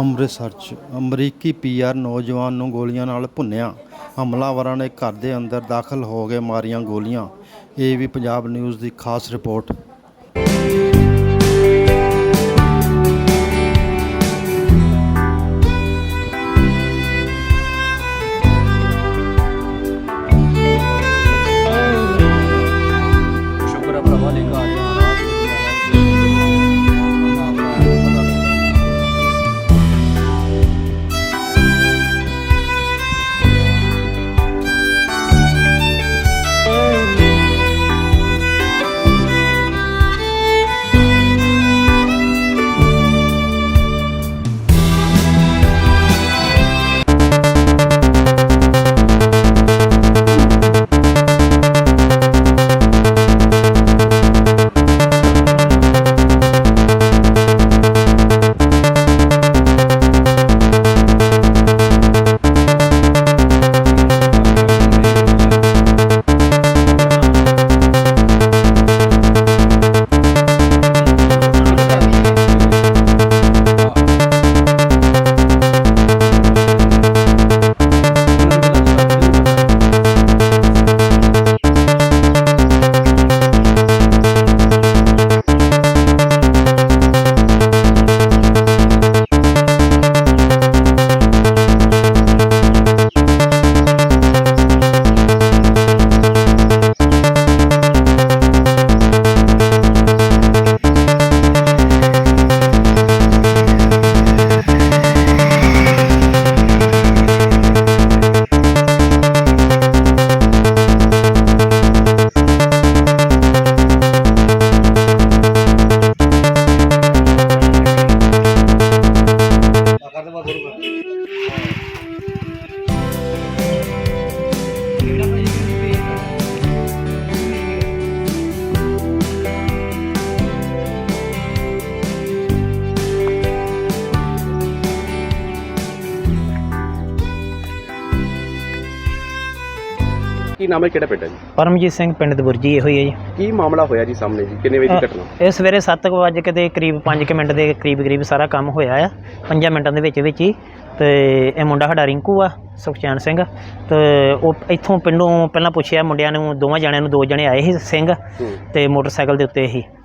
ਅੰਮ੍ਰਿਤਸਰ 'ਚ ਅਮਰੀਕੀ ਪੀਆਰ ਨੌਜਵਾਨ ਨੂੰ ਗੋਲੀਆਂ ਨਾਲ ਭੁੰਨਿਆ। ਹਮਲਾਵਰਾਂ ਨੇ ਘਰ ਦੇ ਅੰਦਰ ਦਾਖਲ ਹੋ ਕੇ ਮਾਰੀਆਂ ਗੋਲੀਆਂ। ਇਹ ਵੀ ਪੰਜਾਬ ਨਿਊਜ਼ ਦੀ ਖਾਸ ਰਿਪੋਰਟ। ਨਾਮ ਹੈ ਕਿਹੜਾ ਪਿੰਡ ਹੈ ਜੀ? ਪਰਮਜੀਤ ਸਿੰਘ ਪਿੰਡ ਦਬੁਰਜੀ ਇਹੋ ਹੀ ਹੈ ਜੀ। ਕੀ ਮਾਮਲਾ ਹੋਇਆ ਜੀ ਸਾਹਮਣੇ ਜੀ? ਕਿੰਨੇ ਵਜੇ ਦੀ ਘਟਨਾ? ਇਹ ਸਵੇਰੇ 7 ਵਜੇ ਕੇ ਦੇ ਕਰੀਬ 5 ਮਿੰਟ ਦੇ ਕਰੀਬ ਕਰੀਬ ਸਾਰਾ ਕੰਮ ਹੋਇਆ ਆ। 5 ਮਿੰਟਾਂ ਦੇ ਵਿੱਚ ਵਿੱਚ ਹੀ। ਤੇ ਇਹ ਮੁੰਡਾ ਸਾਡਾ ਰਿੰਕੂ ਆ ਸੁਖਚੈਨ ਸਿੰਘ। ਤੇ ਉਹ ਇੱਥੋਂ ਪਿੰਡੋਂ ਪਹਿਲਾਂ ਪੁੱਛਿਆ ਮੁੰਡਿਆਂ ਨੂੰ ਦੋਵਾਂ ਜਣਿਆਂ ਨੂੰ ਦੋ ਜਣੇ ਆਏ ਸੀ ਸਿੰਘ ਤੇ ਮੋਟਰਸਾਈਕਲ ਦੇ ਉੱਤੇ ਹੀ।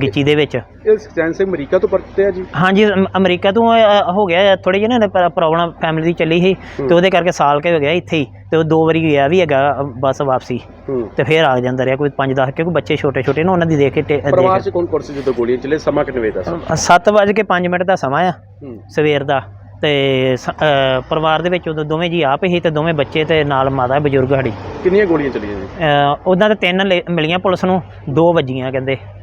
ਗਿੱਚੀ ਦੇ ਵਿੱਚ। ਇਹ ਸਚੈਨ ਸਿੰਘ ਅਮਰੀਕਾ ਤੋਂ ਪਰਤੇ ਆ ਜੀ? ਹਾਂਜੀ ਅਮ- ਅਮਰੀਕਾ ਤੋਂ ਅ, ਹੋ ਗਿਆ ਥੋੜੀ ਜਿਹੀ ਨਾ ਪ੍ਰੋਬਲਮ ਫੈਮਿਲੀ ਦੀ ਚੱਲੀ ਸੀ। ਤੇ ਉਹਦੇ ਕਰਕੇ ਸਾਲ ਕੇ ਹੋ ਗਿਆ ਇੱਥੇ ਹੀ। ਤੇ ਉਹ ਦੋ ਵਾਰੀ ਗਿਆ ਵੀ ਹੈਗਾ ਅ, ਬੱਸ ਵਾਪਸੀ। ਹੂੰ। ਤੇ ਫੇਰ ਆ ਜਾਂਦਾ ਰਿਹਾ ਕੋਈ 5-10 ਕਿਉਂਕਿ ਬੱਚੇ ਛੋਟੇ ਛੋਟੇ ਨੇ ਉਹਨਾਂ ਦੀ ਦੇਖ ਕੇ ਟੇ- ਪਰਿਵਾਰ ਦੇਖ ਚ ਕੌਣ ਕੌਣ ਸੀ ਜਦੋਂ ਗੋਲੀਆਂ ਚੱਲੇ ਸਮਾਂ ਕਿੰਨੇ ਵਜੇ ਦਾ ਸੀ? ਸੱਤ ਵੱਜ ਕੇ 5 ਮਿੰਟ ਦਾ ਸਮਾਂ ਆ ਹੂੰ। ਸਵੇਰ ਦਾ। ਤੇ ਸ- ਅ, ਪਰਿਵਾਰ ਦੇ ਵਿੱਚ ਉਦੋਂ ਦੋਵੇਂ ਜੀ ਆਪ ਹੀ ਤੇ ਦੋਵੇਂ ਬੱਚੇ ਤੇ ਨਾਲ ਮਾਤਾ ਬਜ਼ੁਰਗ ਸਾਡੀ। ਕਿੰਨੀਆਂ ਗੋਲੀਆਂ ਚੱਲੀਆਂ ਜੀ? ਉਹਨਾਂ ਦੇ ਤਿੰਨ ਲੇ- ਮਿਲੀਆਂ ਪੁਲਿਸ ਨੂੰ ਦੋ ਵੱਜੀਆਂ ਕਹਿੰਦੇ।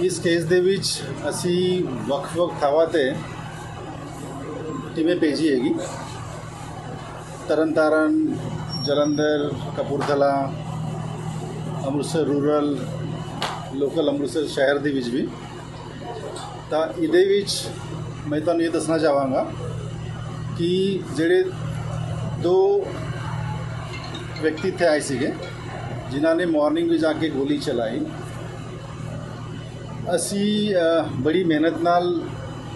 ਇਸ ਕੇਸ ਦੇ ਵਿੱਚ ਅਸੀਂ ਵੱਖ-ਵੱਖ ਥਾਵਾਂ ਤੇ ਟੀਮੇ ਭੇਜੀ ਹੈਗੀ ਤਰਨਤਾਰਨ ਜਲੰਧਰ ਕਪੂਰਥਲਾ ਅੰਮ੍ਰਿਤਸਰ ਰੂਰਲ ਲੋਕਲ ਅੰਮ੍ਰਿਤਸਰ ਸ਼ਹਿਰ ਦੇ ਵਿੱਚ ਵੀ ਤਾਂ ਇਹਦੇ ਵਿੱਚ ਮੈਂ ਤੁਹਾਨੂੰ ਇਹ ਦੱਸਣਾ ਚਾਹਾਂਗਾ ਕਿ ਜਿਹੜੇ ਦੋ ਵਿਅਕਤੀ ਇੱਥੇ ਆਏ ਸੀਗੇ ਜਿਨ੍ਹਾਂ ਨੇ ਮਾਰਨਿੰਗ ਵਿੱਚ ਆ ਕੇ ਗੋਲੀ ਚਲਾਈ ਅਸੀਂ ਬੜੀ ਮਿਹਨਤ ਨਾਲ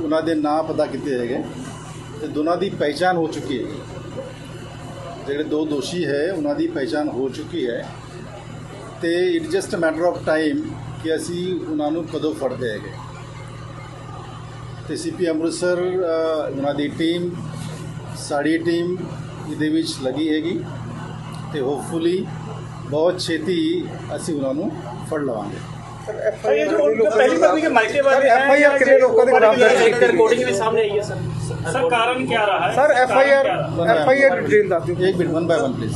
ਉਹਨਾਂ ਦੇ ਨਾਂ ਪਤਾ ਕੀਤੇ ਹੈਗੇ। ਤੇ ਦੋਨਾਂ ਦੀ ਪਹਿਚਾਨ ਹੋ ਚੁੱਕੀ ਹੈ। ਜਿਹੜੇ ਦੋ ਦੋਸ਼ੀ ਹੈ, ਉਹਨਾਂ ਦੀ ਪਹਿਚਾਨ ਹੋ ਚੁੱਕੀ ਹੈ। ਤੇ it just a matter of time ਕਿ ਅਸੀਂ ਉਹਨਾਂ ਨੂੰ ਕਦੋਂ ਫੜਦੇ ਹੈਗੇ। ਤੇ ਸੀਪੀ ਅੰਮ੍ਰਿਤਸਰ ਉਹਨਾਂ ਦੀ ਟੀਮ ਸਾਡੀ ਟੀਮ ਇਹਦੇ ਵਿੱਚ ਲੱਗੀ ਹੈਗੀ। ਤੇ ਹੋਪਫੁਲੀ ਬਹੁਤ ਛੇਤੀ ਅਸੀਂ ਉਹਨਾਂ ਨੂੰ ਫੜ ਲਵਾਂਗੇ। ये जो उनका पहली पत्नी के मायके वाले हैं FIR कितने लोगों के खिलाफ दर्ज की गई? रिकॉर्डिंग में सामने आई है सर सर कारण क्या रहा है सर एफ आई आर कारण क्या रहा? एफ आई आर डिटेल दाती एक minute one by one please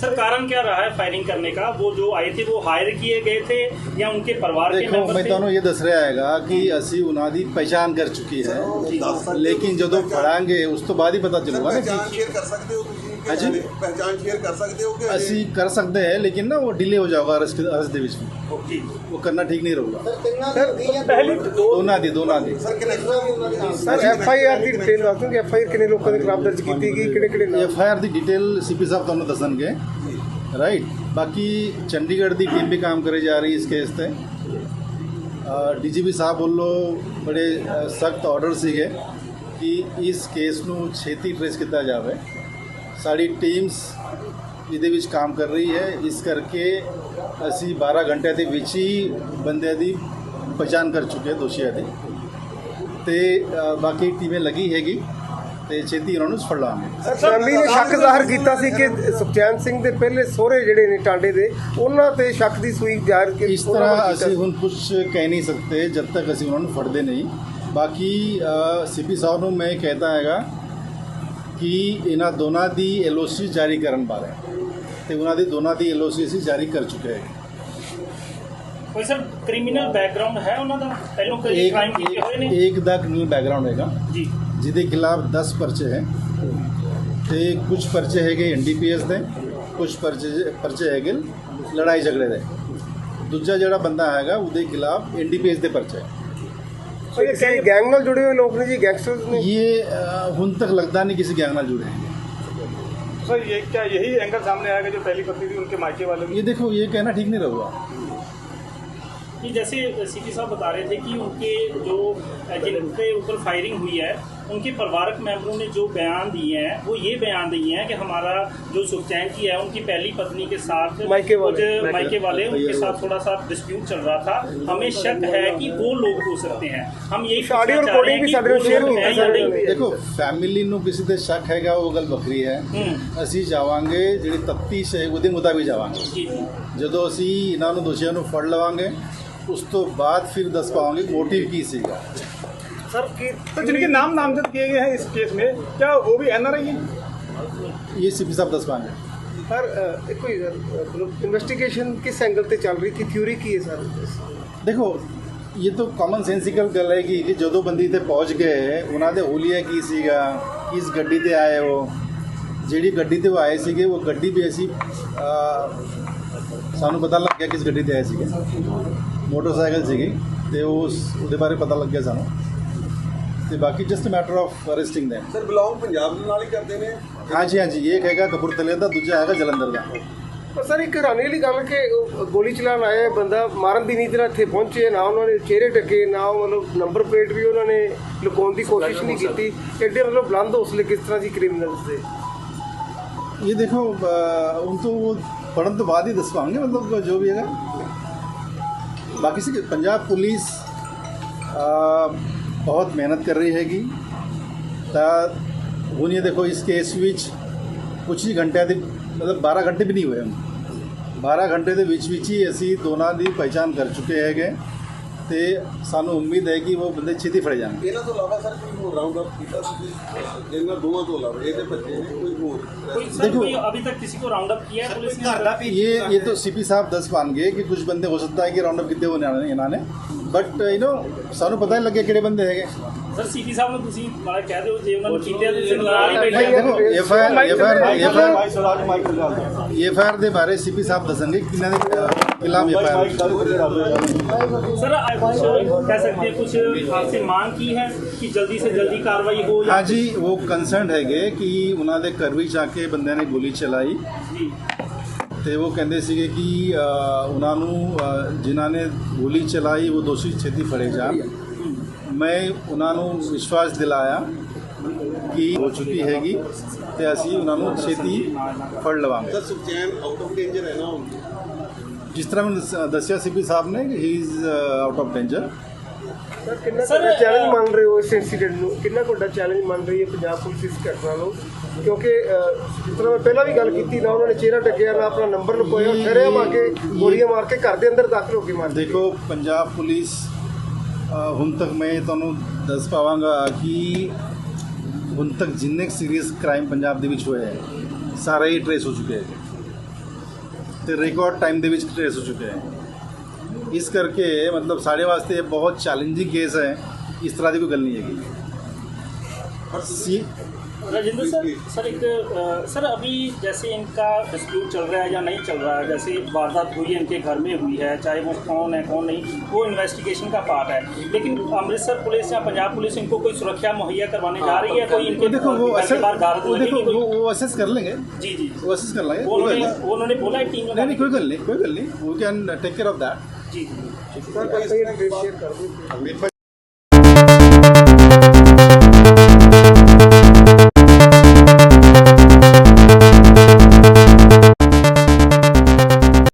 sir कारण क्या रहा है फायरिंग करने का वो जो आए थे वो हायर किए गए थे या उनके परिवार के ਦੇਖੋ मेंबर ਮੈਂ थे ਤੁਹਾਨੂੰ ਇਹ ਦੱਸ ਰਿਹਾ ਹੈਗਾ ਕਿ ਅਸੀਂ ਉਹਨਾਂ ਦੀ ਪਹਿਚਾਨ ਕਰ ਚੁੱਕੀ ਹੈ ਲੇਕਿਨ ਜਦੋਂ ਫੜਾਂਗੇ ਉਸ ਤੋਂ ਬਾਅਦ ਹੀ ਪਤਾ ਚੱਲੂਗਾ ਨਾ ਪਹਿਚਾਨ ਕਿ ਸ਼ੇਅਰ ਕਰ ਸਕਦੇ ਹੋ ਤੁਸੀਂ ਕਿ ਅਸੀਂ ਕਰ ਸਕਦੇ ਹਾਂ ਲੇਕਿਨ ਨਾ ਉਹ ਡਿਲੇ ਹੋ ਜਾਊਗਾ ਅਰਸ ਅਰਸ ਦੇ ਵਿੱਚ ਓਕੇ ਉਹ ਕਰਨਾ ਠੀਕ ਨਹੀਂ ਰਹੂਗਾ। ਪਹਿਲੀ ਦੋਨਾਂ ਦੀ ਦੋਨਾਂ ਦੀ। Sir connection sir F I R the detail ਦੱਸ ਦਿਓ ਕਿ ਐਫ ਆਈ ਆਰ ਕਿੰਨੇ ਲੋਕਾਂ ਦੇ ਖਿਲਾਫ ਦਰਜ ਕੀਤੀ ਗਈ ਕਿਹੜੇ ਕਿਹੜੇ ਐਫ ਆਈ ਆਰ ਦੀ ਡਿਟੇਲ ਸੀਪੀ ਸਾਹਿਬ ਤੁਹਾਨੂੰ ਦੱਸਣਗੇ। ਰਾਈਟ ਬਾਕੀ ਚੰਡੀਗੜ੍ਹ ਦੀ ਟੀਮ ਵੀ ਕੰਮ ਕਰੇ ਜਾ ਰਹੀ ਇਸ ਕੇਸ ਤੇ। ਡੀਜੀਪੀ ਸਾਹਿਬ ਵੱਲੋਂ ਬੜੇ ਸਖਤ ਆਰਡਰ ਸੀਗੇ ਕਿ ਇਸ ਕੇਸ ਨੂੰ ਛੇਤੀ ਟ੍ਰੇਸ ਕੀਤਾ ਜਾਵੇ। ਸਾਡੀ ਟੀਮਸ ਇਹਦੇ ਵਿੱਚ ਕੰਮ ਕਰ ਰਹੀ ਹੈ। ਇਸ ਕਰਕੇ ਅਸੀਂ 12 ਘੰਟੇ ਦੇ ਵਿੱਚ ਹੀ ਬੰਦਿਆਂ ਦੀ ਪਛਾਣ ਕਰ ਚੁੱਕੇ ਦੋਸ਼ੀਆਂ ਦੀ। ਤੇ ਬਾਕੀ ਟੀਮੇ ਲੱਗੀ ਹੈਗੀ ਤੇ ਛੇਤੀ ਉਹਨਾਂ ਨੂੰ ਫੜ ਲਾਂਗੇ। ਫੈਮਿਲੀ ਨੇ ਸ਼ੱਕ ਜ਼ਾਹਰ ਕੀਤਾ ਸੀ ਕਿ ਸੁਖਚੈਨ ਸਿੰਘ ਦੇ ਪਹਿਲੇ ਸਹੁਰੇ ਜਿਹੜੇ ਨੇ ਟਾਂਡੇ ਦੇ ਉਹਨਾਂ ਤੇ ਸ਼ੱਕ ਦੀ ਸੂਈ ਜ਼ਾਹਰ ਕਿ ਇਸ ਤਰ੍ਹਾਂ ਅਸੀਂ ਹੁਣ ਕੁਝ ਕਹਿ ਨਹੀਂ ਸਕਦੇ ਜਦ ਤੱਕ ਅਸੀਂ ਉਹਨਾਂ ਨੂੰ ਫੜਦੇ ਨਹੀਂ। ਬਾਕੀ ਸੀਪੀ ਸਾਹਿਬ ਨੂੰ ਮੈਂ ਕਹਿਤਾ ਹੈਗਾ ਕਿ ਇਹਨਾਂ ਦੋਨਾਂ ਦੀ ਐਲਓਸੀ ਜਾਰੀ ਕਰਨ ਬਾਰੇ ਤੇ ਉਹਨਾਂ ਦੀ ਦੋਨਾਂ ਦੀ ਐਲਓਸੀ ਅਸੀਂ ਜਾਰੀ ਕਰ ਚੁੱਕੇ ਹਾਂ ਕੋਈ ਸਰ ਕ੍ਰਿਮੀਨਲ ਬੈਕਗ੍ਰਾਉਂਡ ਹੈ ਉਹਨਾਂ ਦਾ? ਪਹਿਲਾਂ ਕੋਈ ਕ੍ਰਾਈਮ ਕੀਤੇ ਹੋਏ ਨੇ? ਇੱਕ ਦਾ ਕ੍ਰਿਮੀਨਲ ਬੈਕਗ੍ਰਾਉਂਡ ਹੈਗਾ। ਜੀ। ਜਿਹਦੇ ਖਿਲਾਫ 10 ਪਰਚੇ ਹੈ। ਤੇ ਕੁਝ ਪਰਚੇ ਹੈਗੇ ਐਨਡੀਪੀਐਸ ਦੇ ਕੁਝ ਪਰਚੇ ਪਰਚੇ ਹੈਗੇ ਲੜਾਈ ਝਗੜੇ ਦੇ। ਦੂਜਾ ਜਿਹੜਾ ਬੰਦਾ ਹੈਗਾ ਉਹਦੇ ਖਿਲਾਫ ਐਨਡੀਪੀਐਸ ਦੇ ਪਰਚੇ ਹੈ। ਸਰ ਇਹ ਕਿਸੇ ਗੈਂਗ ਨਾਲ ਜੁੜੇ ਹੋਏ ਲੋਕ ਨੇ ਜੀ ਗੈਂਗਸਟਰਸ ਨੇ ये अ, ਹੁਣ ਤੱਕ लगता नहीं किसी गैंग ਨਾਲ जुड़े हैं सर ये क्या यही एंगल सामने आएगा जो पहली पत्नी थी उनके मायके वाले ये देखो ये कहना ठीक नहीं रहूगा कि जैसे सीपी साहब बता रहे थे कि उनके जो जिनके ऊपर फायरिंग हुई है उनके परिवारक मेंबरों ने जो बयान दिए हैं वो ये बयान दिए हैं कि हमारा जो सुखचैन जी है उनकी पहली पत्नी के साथ मायके वाले। कुछ मायके वाले उनके साथ थोड़ा सा डिस्प्यूट चल रहा था हमें शक है कि वो लोग हो सकते हैं हम यही शादी पूछना और चाह रहे हैं recording भी कि साढ़े वो शेयर लोग की हैं है या साढ़े नहीं। ਦੇਖੋ ਫੈਮਿਲੀ ਨੂੰ ਕਿਸੇ ਤੇ ਸ਼ੱਕ ਹੈਗਾ ਉਹ ਗੱਲ ਵੱਖਰੀ ਹੈ ਹੂੰ ਅਸੀਂ ਜਾਵਾਂਗੇ ਜਿਹੜੀ ਤਫਤੀਸ਼ ਹੈ ਉਹਦੇ ਮੁਤਾਬਿਕ ਜਾਵਾਂਗੇ जी जी ਜਦੋਂ ਅਸੀਂ ਇਹਨਾਂ ਨੂੰ ਦੋਸ਼ੀਆਂ ਨੂੰ ਫੜ ਲਵਾਂਗੇ ਉਸ ਤੋਂ ਬਾਅਦ ਫਿਰ ਦੱਸ ਪਾਵਾਂਗੇ ਮੋਟਿਵ ਕੀ ਸੀਗਾ सर की तो जिनके नाम नामजद किए गए हैं इस केस में क्या वो भी एन आर आई है? ये सी पी साहब दसवान है। ਸਰ ਦੇਖੋ ਇਨਵੈਸਟੀਗੇਸ਼ਨ ਕਿਸ ਐਂਗਲ ਤੇ ਚੱਲ ਰਹੀ ਸੀ ਥਿਊਰੀ ਕੀ ਹੈ ਸਰ ਦੇਖੋ ਇਹ ਤਾਂ ਕਾਮਨ ਸੈਂਸਿਕਲ ਗੱਲ ਹੈ ਕਿ ਜਦੋਂ ਬੰਦੀ ਤੇ ਪਹੁੰਚ ਗਏ ਉਹਨਾਂ ਦੇ ਹੁਲੀਆ ਕੀ ਸੀਗਾ ਕਿਸ ਗੱਡੀ ਤੇ ਆਏ ਉਹ ਜਿਹੜੀ ਗੱਡੀ ਤੇ ਆਏ ਸੀਗੇ ਉਹ ਗੱਡੀ ਵੀ ਐਸੀ ਸਾਨੂੰ ਪਤਾ ਲੱਗ ਗਿਆ ਕਿਸ ਗੱਡੀ ਤੇ ਆਏ ਸੀਗੇ ਮੋਟਰਸਾਈਕਲ ਸੀਗੀ ਤੇ ਉਸ ਉਹਦੇ ਬਾਰੇ ਪਤਾ ਲੱਗ ਗਿਆ ਸਾਨੂੰ ਤੇ ਬਾਕੀ just matter of arresting them sir belong Punjab ਦੇ ਨਾਲ ਹੀ ਕਰਦੇ ਨੇ? ਹਾਂਜੀ ਹਾਂਜੀ ਇੱਕ ਹੈਗਾ ਕਪੂਰਥਲੇ ਦਾ ਦੂਜਾ ਹੈਗਾ ਜਲੰਧਰ ਦਾ। ਪਰ ਸਰ ਇੱਕ ਹੈਰਾਨੀ ਵਾਲੀ ਗੱਲ ਕਿ ਗੋਲੀ ਚਲਾਉਣ ਆਇਆ ਬੰਦਾ ਮਾਰਨ ਦੀ ਨੀਤ ਨਾਲ ਇੱਥੇ ਪਹੁੰਚੇ ਨਾ ਉਹਨਾਂ ਨੇ ਚਿਹਰੇ ਟੱਕੇ ਨਾ ਉਹ ਮਤਲਬ ਨੰਬਰ ਪਲੇਟ ਵੀ ਉਹਨਾਂ ਨੇ ਲੁਕਾਉਣ ਦੀ ਕੋਸ਼ਿਸ਼ ਨਹੀਂ ਕੀਤੀ। ਐਡੇ ਮਤਲਬ ਬਲੰਦ ਹੌਸਲੇ ਕਿਸ ਤਰ੍ਹਾਂ ਦੀ ਕ੍ਰਿਮੀਨਲਸ ਦੇ? ਇਹ ਦੇਖੋ ਉਨ ਤੋਂ ਪੜਨ ਤੋਂ ਬਾਅਦ ਹੀ ਦੱਸਵਾਂਗੇ ਮਤਲਬ ਜੋ ਵੀ ਹੈਗਾ। ਬਾਕੀ ਸੀ ਪੰਜਾਬ ਪੁਲਿਸ ਬਹੁਤ ਮਿਹਨਤ ਕਰ ਰਹੀ ਹੈਗੀ ਤਾਂ ਹੁਣ ਇਹ ਦੇਖੋ ਇਸ ਕੇਸ ਵਿੱਚ ਕੁਝ ਹੀ ਘੰਟਿਆਂ ਦੇ ਮਤਲਬ 12 ਘੰਟੇ ਵੀ ਨਹੀਂ ਹੋਏ ਹਨ 12 ਘੰਟੇ ਦੇ ਵਿੱਚ ਵਿੱਚ ਹੀ ਅਸੀਂ ਦੋਨਾਂ ਦੀ ਪਛਾਣ ਕਰ ਚੁੱਕੇ ਹੈਗੇ ਤੇ ਸਾਨੂੰ ਉਮੀਦ ਹੈ ਕਿ ਉਹ ਬੰਦੇ ਛੇਤੀ ਫੜੇ ਜਾਣਗੇ ਇਹਨਾਂ ਤੋਂ ਇਲਾਵਾ ਸਰ ਕੋਈ ਹੋਰ ਰਾਉਂਡ ਅਪ ਕੀਤਾ ਤੁਸੀਂ ਇਹਨਾਂ ਦੋਵਾਂ ਤੋਂ ਇਲਾਵਾ ਇਹਦੇ ਬੱਚੇ ਨੇ ਕੋਈ ਹੋਰ कोई सर देखो- कोई अभी तक किसी को राउंड अप किया है पुलिस ने ये ये तो सीपी साहब दस पाएंगे कि कुछ बंदे हो सकता है कि राउंड अप कितने होने वाले हैं इन्होंने ਬਟ ਯੂ نو ਸਾਨੂੰ ਪਤਾ ਨਹੀਂ ਲੱਗਿਆ ਕਿਹੜੇ ਬੰਦੇ ਹੈਗੇ ਸਰ ਸੀਪੀ ਸਾਹਿਬ ਨੂੰ ਤੁਸੀਂ ਮਾੜਾ ਕਹਿ ਦਿਓ ਜੇ ਉਹਨਾਂ ਨੂੰ ਕੀਤੇ ਤੇ ਜ਼ਿੰਮੇਵਾਰ ਹੀ ਭਾਈ ਬੈਠੇ ਦੇਖੋ F I R F I R F I R ਦੇ ਬਾਰੇ ਸੀਪੀ ਸਾਹਿਬ ਦੱਸਣਗੇ ਕਿ ਕਿਹਨਾਂ ਦੇ ਖਿਲਾਫ ਐਫ ਆਈ ਆਰ सर आप कुछ कह सकते हैं कुछ आपसे मांग की है कि जल्दी से जल्दी कार्रवाई हो या ਹਾਂਜੀ ਉਹ ਕੰਸਰਨਡ ਹੈਗੇ ਕਿ ਉਹਨਾਂ ਦੇ ਘਰ ਵਿੱਚ ਆ ਕੇ ਬੰਦਿਆਂ ਨੇ ਗੋਲੀ ਚਲਾਈ जी ਤੇ ਉਹ ਕਹਿੰਦੇ ਸੀਗੇ ਕਿ ਅ, ਉਹਨਾਂ ਨੂੰ ਅ, ਜਿਨ੍ਹਾਂ ਨੇ ਗੋਲੀ ਚਲਾਈ ਉਹ ਦੋਸ਼ੀ ਛੇਤੀ ਫੜੇ ਜਾਣ ਮੈਂ ਉਹਨਾਂ ਨੂੰ ਵਿਸ਼ਵਾਸ ਦਿਲਾਇਆ ਕਿ ਹੋ ਚੁੱਕੀ ਹੈਗੀ ਤੇ ਅਸੀਂ ਉਹਨਾਂ ਨੂੰ ਛੇਤੀ ਫੜ ਲਵਾਂਗੇ sir Sukhchain out of danger ਹੈ ਨਾ ਹੁਣ ਜਿਸ ਤਰ੍ਹਾਂ ਮੈਨੂੰ ਦੱਸ- ਦੱਸਿਆ ਸੀਪੀ ਸਾਹਿਬ ਨੇ ਕਿ he is out of danger sir ਕਿੰਨਾ ਵੱਡਾ ਚੈਲੰਜ ਮੰਨ ਰਹੇ ਹੋ ਇਸ ਇਨਸੀਡੈਂਟ ਨੂੰ? ਕਿੰਨਾ ਕੁ ਵੱਡਾ ਚੈਲੰਜ ਮੰਨ ਰਹੀ ਹੈ ਪੰਜਾਬ ਪੁਲਿਸ ਇਸ ਘਟਨਾ ਨੂੰ? ਕਿਉਂਕਿ ਜਿਸ ਤਰ੍ਹਾਂ ਮੈਂ ਪਹਿਲਾਂ ਵੀ ਗੱਲ ਕੀਤੀ ਨਾ ਉਹਨਾਂ ਨੇ ਚਿਹਰਾ ਢੱਕਿਆ ਨਾ ਆਪਣਾ ਨੰਬਰ ਲੁਕੋਇਆ ਠਹਿਰਿਆ ਮਾ ਕੇ ਗੋਲੀਆਂ ਮਾਰ ਕੇ ਘਰ ਦੇ ਅੰਦਰ ਦਾਖਲ ਹੋ ਕੇ ਮਾਰ ਦੇਖੋ ਪੰਜਾਬ ਪੁਲਿਸ ਹੁਣ ਤੱਕ ਮੈਂ ਤੁਹਾਨੂੰ ਦੱਸ ਪਾਵਾਂਗਾ ਕਿ ਹੁਣ ਤੱਕ ਜਿੰਨੇ ਸੀਰੀਅਸ ਕ੍ਰਾਈਮ ਪੰਜਾਬ ਦੇ ਵਿੱਚ ਹੋਏ ਹੈ ਸਾਰੇ ਹੀ ਟਰੇਸ ਹੋ ਚੁੱਕੇ ਹੈ। ਤੇ ਰਿਕਾਰਡ ਟਾਈਮ ਦੇ ਵਿੱਚ ਟਰੇਸ ਹੋ ਚੁੱਕੇ ਹੈ। ਇਸ ਕਰਕੇ ਮਤਲਬ ਸਾਡੇ ਵਾਸਤੇ ਇਹ ਬਹੁਤ ਚੈਲੰਜਿੰਗ ਕੇਸ ਹੈ। ਇਸ ਤਰ੍ਹਾਂ ਦੀ ਕੋਈ ਗੱਲ ਨਹੀਂ ਹੈਗੀ। ਸੀ राजेंद्र सर सर एक सर अभी जैसे इनका डिस्प्यूट चल रहा है या नहीं चल रहा है जैसे वारदात हुई है इनके घर में हुई है चाहे वो कौन है कौन नहीं वो इन्वेस्टिगेशन का पार्ट है। लेकिन अमृतसर पुलिस या पंजाब पुलिस इनको कोई सुरक्षा मुहैया करवाने जा रही है हाँ, कोई इनके तो देखो वो वो असेस कर लेंगे। जी जी वो असेस कर लेंगे। उन्होंने बोला है टीम नहीं कोई गल नहीं कोई गल नहीं। We can take care of that ji ji.